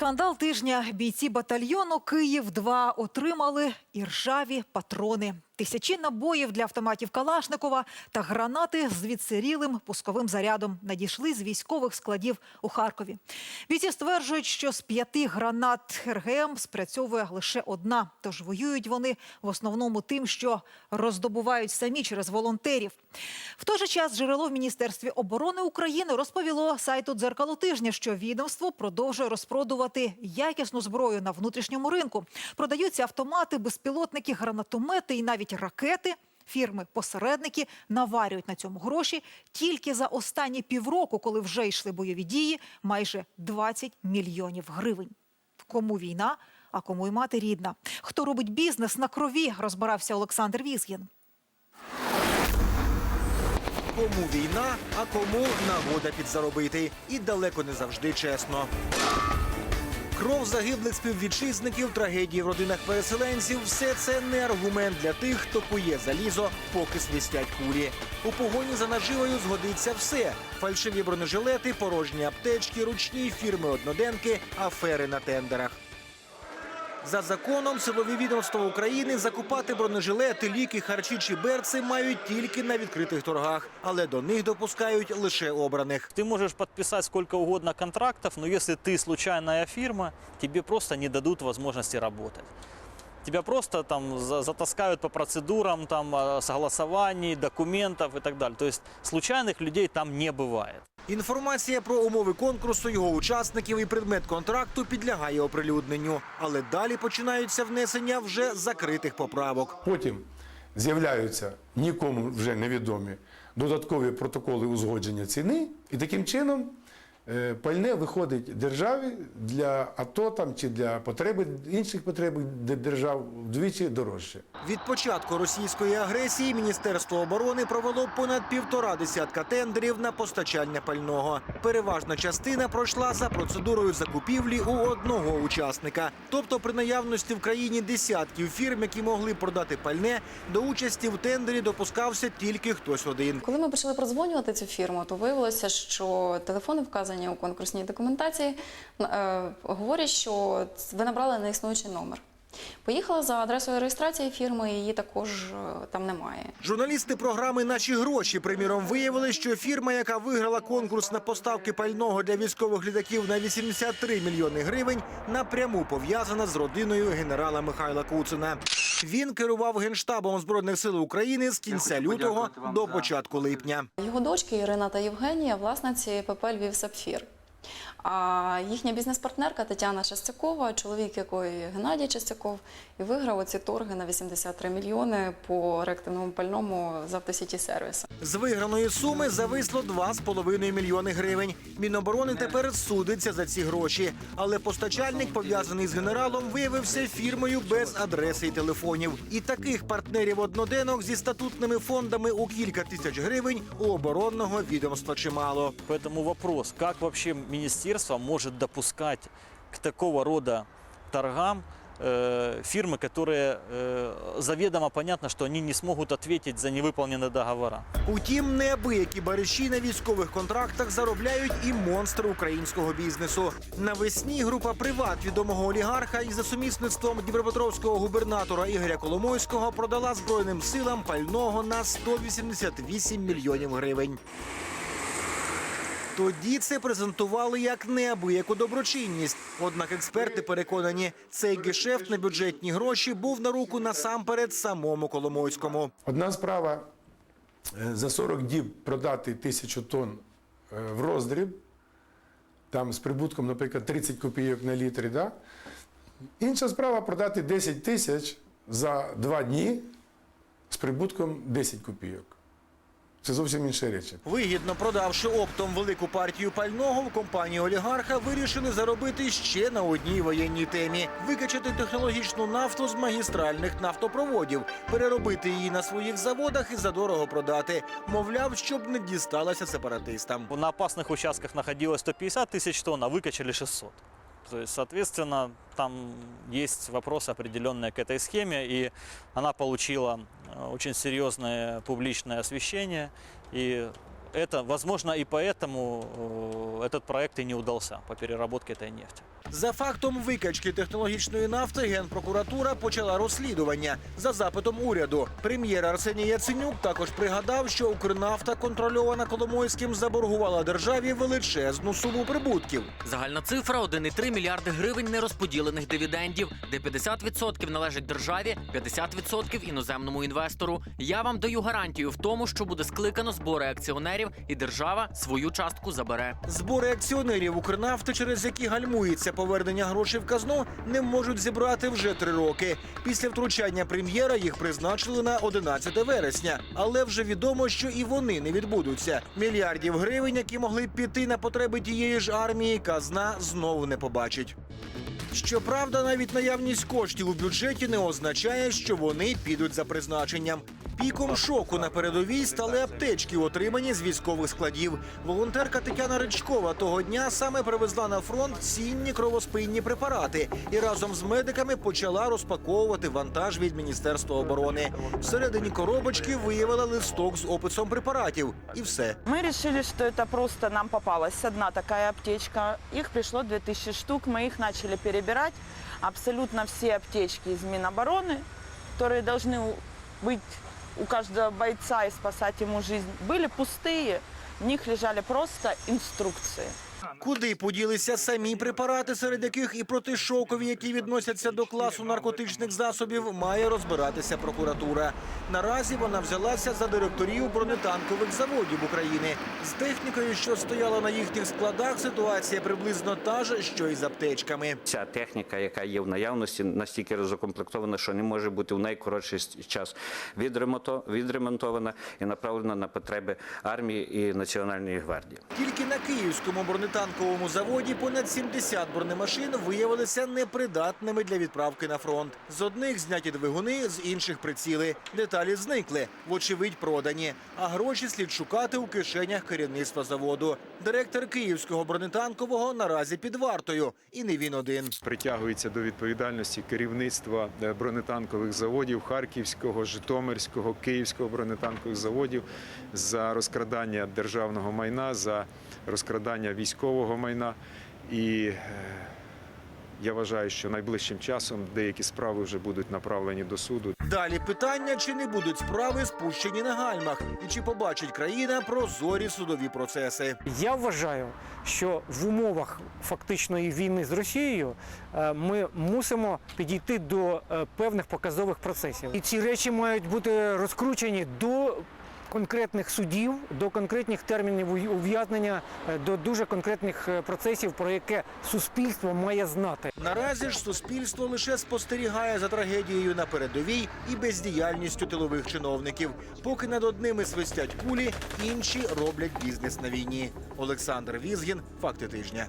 Скандал тижня бійці батальйону Київ 2 отримали іржаві патрони. Тисячі набоїв для автоматів Калашникова та гранати з відсирілим пусковим зарядом надійшли з військових складів у Харкові. Бійці стверджують, що з п'яти гранат РГМ спрацьовує лише одна. Тож воюють вони в основному тим, що роздобувають самі через волонтерів. В той же час джерело в Міністерстві оборони України розповіло сайту «Дзеркало тижня», що відомство продовжує розпродувати якісну зброю на внутрішньому ринку. Продаються автомати, безпілотники, гранатомети і навіть ракети. Фірми-посередники наварюють на цьому гроші тільки за останні півроку, коли вже йшли бойові дії, майже 20 мільйонів гривень. Кому війна, а кому й мати рідна. Хто робить бізнес на крові, розбирався Олександр Візгін. Кому війна, а кому нагода підзаробити. І далеко не завжди чесно. Кров загиблих співвітчизників, трагедії в родинах переселенців все це не аргумент для тих, хто кує залізо, поки свистять кулі. У погоні за наживою згодиться все: фальшиві бронежилети, порожні аптечки, ручні фірми одноденки, афери на тендерах. За законом силові відомства України закупати бронежилети, ліки, харчі чи берци мають тільки на відкритих торгах, але до них допускають лише обраних. Ти можеш підписати сколько угодно контрактів, але якщо ти случайна фірма, тобі просто не дадуть можливості работать. Тебя просто там за- затаскают по процедурам там, согласований, документов и так далее. То есть случайных людей там не бывает. Інформація про умови конкурсу, його учасників і предмет контракту підлягає оприлюдненню. Але далі починаються внесення вже закритих поправок. Потім з'являються нікому вже невідомі додаткові протоколи узгодження ціни, і таким чином пальне виходить державі для АТО там, чи для потреби інших потреб держав вдвічі дорожче. Від початку російської агресії Міністерство оборони провело понад півтора десятка тендерів на постачання пального. Переважна частина пройшла за процедурою закупівлі у одного учасника. Тобто, при наявності в країні десятків фірм, які могли продати пальне, до участі в тендері допускався тільки хтось один. Коли ми почали продзвонювати цю фірму, то виявилося, що телефони вказані у конкурсній документації е, говорять, що ви набрали неіснуючий номер. Поїхала за адресою реєстрації фірми, її також е, там немає. Журналісти програми Наші гроші приміром виявили, що фірма, яка виграла конкурс на поставки пального для військових літаків на 83 мільйони гривень, напряму пов'язана з родиною генерала Михайла Куцина. Він керував генштабом збройних сил України з кінця лютого до початку липня. Його дочки Ірина та Євгенія власниці ПП Львів Сапфір. А їхня бізнес-партнерка Тетяна Шестякова, чоловік якої Геннадій Шестяков, і виграв оці торги на 83 мільйони по реактивному пальному з автосіті сервісу. З виграної суми зависло 2,5 мільйони гривень. Міноборони тепер судиться за ці гроші. Але постачальник, пов'язаний з генералом, виявився фірмою без адреси і телефонів. І таких партнерів одноденок зі статутними фондами у кілька тисяч гривень у оборонного відомства чимало. Поэтому вопрос, как вообще министерство может допускать к такого рода торгам э, фирмы, которые э, заведомо понятно, что они не смогут ответить за невыполненные договора. Утім, неабиякі бариші на військових контрактах заробляють і монстри українського бізнесу. Навесні група приват відомого олігарха із за сумісництвом Дніпропетровського губернатора Ігоря Коломойського продала збройним силам пального на 188 мільйонів гривень. Тоді це презентували як неабияку доброчинність. Однак експерти переконані, цей гешефт на бюджетні гроші був на руку насамперед самому Коломойському. Одна справа е, за 40 діб продати тисячу тонн е, в роздріб, там з прибутком, наприклад, 30 копійок на літр, да? інша справа продати 10 тисяч за два дні з прибутком 10 копійок. Це зовсім інші речі. Вигідно продавши оптом велику партію пального, в компанії олігарха вирішили заробити ще на одній воєнній темі: викачати технологічну нафту з магістральних нафтопроводів, переробити її на своїх заводах і задорого продати. Мовляв, щоб не дісталося сепаратистам. На опасных участках находилось 150 тысяч тонн, а выкачали 600. То есть, соответственно, там есть вопросы определенные к этой схеме, и она получила э, очень серьезное публичное освещение, и это, возможно, и поэтому э, этот проект и не удался по переработке этой нефти. За фактом викачки технологічної нафти генпрокуратура почала розслідування за запитом уряду. Прем'єр Арсеній Яценюк також пригадав, що Укрнафта, контрольована Коломойським, заборгувала державі величезну суму прибутків. Загальна цифра 1,3 мільярди гривень нерозподілених дивідендів, де 50% належить державі, 50% іноземному інвестору. Я вам даю гарантію в тому, що буде скликано збори акціонерів, і держава свою частку забере. Збори акціонерів Укрнафти, через які гальмується повернення грошей в казну, не можуть зібрати вже три роки. Після втручання прем'єра їх призначили на 11 вересня, але вже відомо, що і вони не відбудуться. Мільярдів гривень, які могли піти на потреби тієї ж армії, казна знову не побачить. Щоправда, навіть наявність коштів у бюджеті не означає, що вони підуть за призначенням. Піком шоку на передовій стали аптечки, отримані з військових складів. Волонтерка Тетяна Ричкова того дня саме привезла на фронт цінні кровоспинні препарати і разом з медиками почала розпаковувати вантаж від Міністерства оборони. Всередині коробочки виявила листок з описом препаратів, і все. Мы решили, что это просто нам попалась одна такая аптечка. Их пришло 2000 штук, мы их начали перебирать. Абсолютно все аптечки из Минобороны, которые должны у- быть у каждого бойца и спасать ему жизнь, были пустые. В них лежали просто инструкции. Куди поділися самі препарати, серед яких і протишокові, які відносяться до класу наркотичних засобів, має розбиратися прокуратура. Наразі вона взялася за директорів бронетанкових заводів України. З технікою, що стояла на їхніх складах, ситуація приблизно та ж, що і з аптечками. Ця техніка, яка є в наявності, настільки розукомплектована, що не може бути в найкоротший час відремонто- відремонтована і направлена на потреби армії і Національної гвардії. Тільки на київському бронетанковому заводі понад 70 бронемашин виявилися непридатними для відправки на фронт. З одних зняті двигуни, з інших приціли. Деталі зникли, вочевидь продані. А гроші слід шукати у кишенях керівництва заводу. Директор київського бронетанкового наразі під вартою, і не він один. притягується до відповідальності керівництва е, бронетанкових заводів Харківського, Житомирського, Київського бронетанкових заводів за розкрадання державного майна, за розкрадання військового майна. І е, я вважаю, що найближчим часом деякі справи вже будуть направлені до суду. Далі питання, чи не будуть справи спущені на гальмах, і чи побачить країна прозорі судові процеси. Я вважаю, що в умовах фактичної війни з Росією е, ми мусимо підійти до е, певних показових процесів. І ці речі мають бути розкручені до конкретних судів, до конкретних термінів ув'язнення, е, до дуже конкретних е, процесів, про яке суспільство має знати. Наразі ж суспільство лише спостерігає за трагедією на передовій і бездіяльністю тилових чиновників. Поки над одними свистять кулі, інші роблять бізнес на війні. Олександр Візгін, факти тижня.